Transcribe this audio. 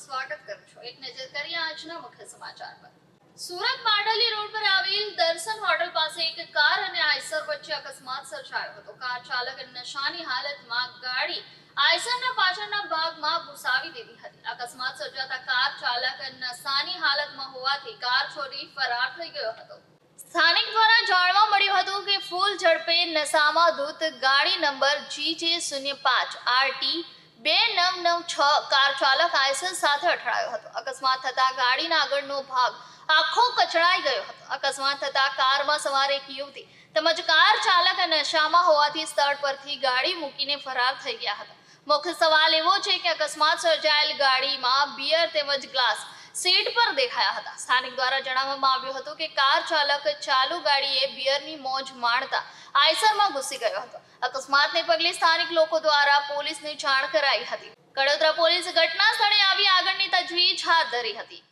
સ્વાગત કરું છું. એક નજર કરીએ આજના મુખ્ય સમાચાર પર સુરત માંડલી રોડ પર આવેલ દર્શન હોટલ પાસે એક કાર અને આઈસર વચ્ચે અકસ્માત સર્જાયો હતો. કાર ચાલક નશાની હાલતમાં ગાડી આઈસરના પાછળના ભાગમાં ઘુસાવી દીધી હતી. અકસ્માત સર્જાતા કાર ચાલક નશાની હાલતમાં હોવાથી કાર છોડી ફરાર થઈ ગયો હતો. સ્થાનિક દ્વારા જાણવા મળ્યું હતું કે ફૂલ ઝડપે નશામાં ધૂત ગાડી નંબર જી જે શૂન્ય પાંચ આરટી બે નવ નવ છ કાર ચાલક આઈસર સાથે અથડાયો હતો. અકસ્માત થતા ગાડીના આગળનો ભાગ આખો કચડાઈ ગયો હતો. અકસ્માત થતા કારમાં સવાર એક યુવતી તેમજ કાર ચાલક નશામાં હોવાથી સ્થળ પરથી ગાડી મૂકીને ફરાર થઈ ગયા હતા. મુખ્ય સવાલ એવો છે કે અકસ્માત સર્જાયેલ ગાડીમાં બિયર તેમજ ગ્લાસ સીટ પર દેખાયા હતા. સ્થાનિક દ્વારા જણાવવામાં આવ્યું હતું કે કાર ચાલક ચાલુ ગાડીએ બિયરની મોજ માણતા આઈસરમાં ઘૂસી ગયો હતો. અકસ્માતને પગલે સ્થાનિક લોકો દ્વારા પોલીસને જાણ કરાઈ હતી. કડોદરા પોલીસ ઘટના સ્થળે આવી આગળની તજવીજ હાથ ધરી હતી.